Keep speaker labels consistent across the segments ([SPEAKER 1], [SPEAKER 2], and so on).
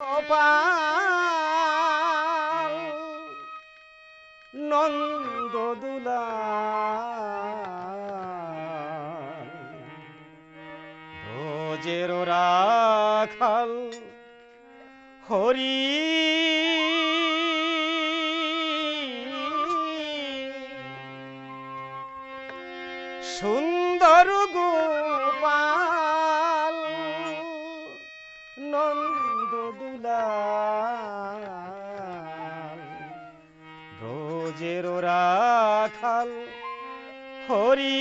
[SPEAKER 1] গোপাল নন্দ রোজের রাখাল হরি রোজের রাখাল হরি।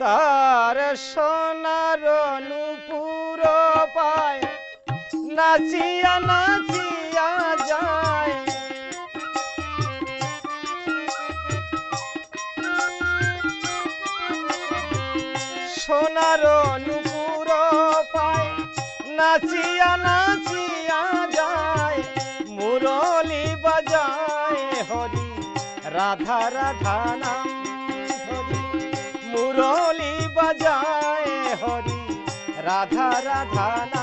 [SPEAKER 1] তার সোনার নুপুর পায় নাচিয়া নাচিয়া যায়। সোনার নুপুর নাচিয়া নাচিয়া যায়, মুরলি বাজায় হরি, রাধা রাধা নাম হরি মুরলি বাজায় হরি, রাধা রাধা নাম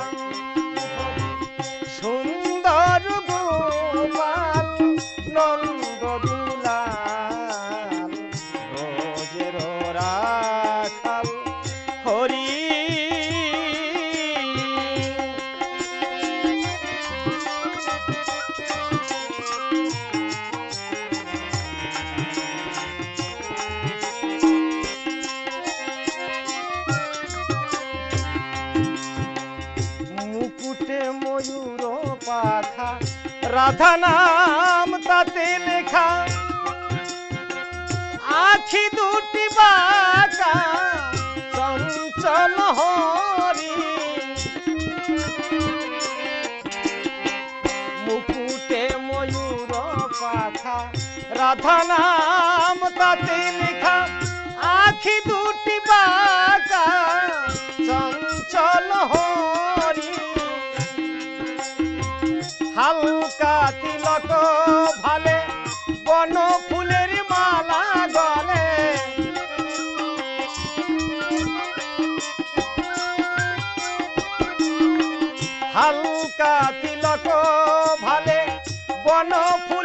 [SPEAKER 1] রাধা নাম তাতে লেখা। আখি দুটি বাঁকা চঞ্চল হরি। মুকুটে ময়ূর পাখা, রাধা নাম তাতে লেখা। তিলক ভালে বন ফুলের মালা গলে হালকা তিলক ভালে বন ফুলের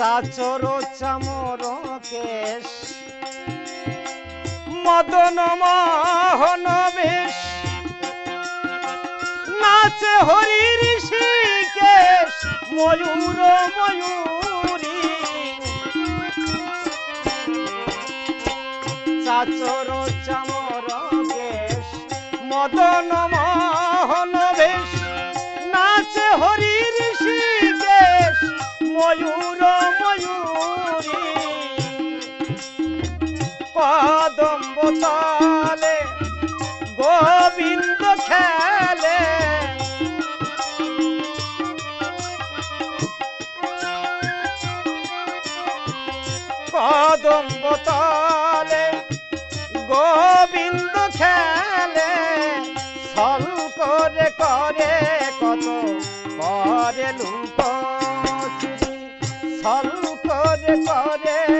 [SPEAKER 1] চাচর চামর কেশ। মদন মোহন বেশ। নাচে হরি ঋষিকেশ ময়ূর, ময়ূরী। চাচর চামর কেশ। মদন মোহন বেশ। নাচে হরি ঋষিকেশ ময়ূরী তলে গোবিন্দ খেলে। কদম্ব তলে গোবিন্দ খেলে। ছল করে করে কত করে লুক করে করে করে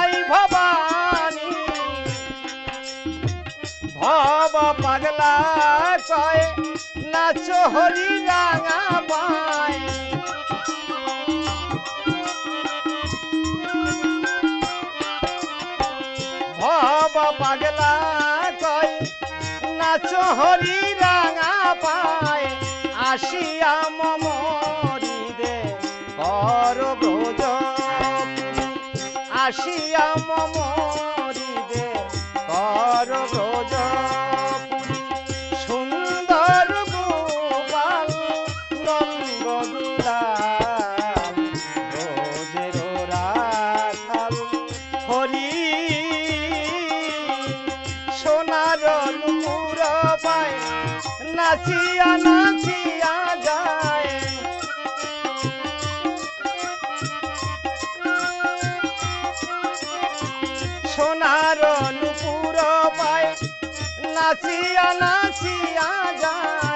[SPEAKER 1] কয় নাচ হরি রাঙা পায়। ভব পাগলা কয়, নাচ হরি রাঙা পায়, আসিয়া মমরি দে হর ব্রজ আসিয়া হরি সোনার নুপুর পায় নাচিয়া নাচিয়া যায়। সোনার নুপুর পায় নাচিয়া নাচিয়া যায়।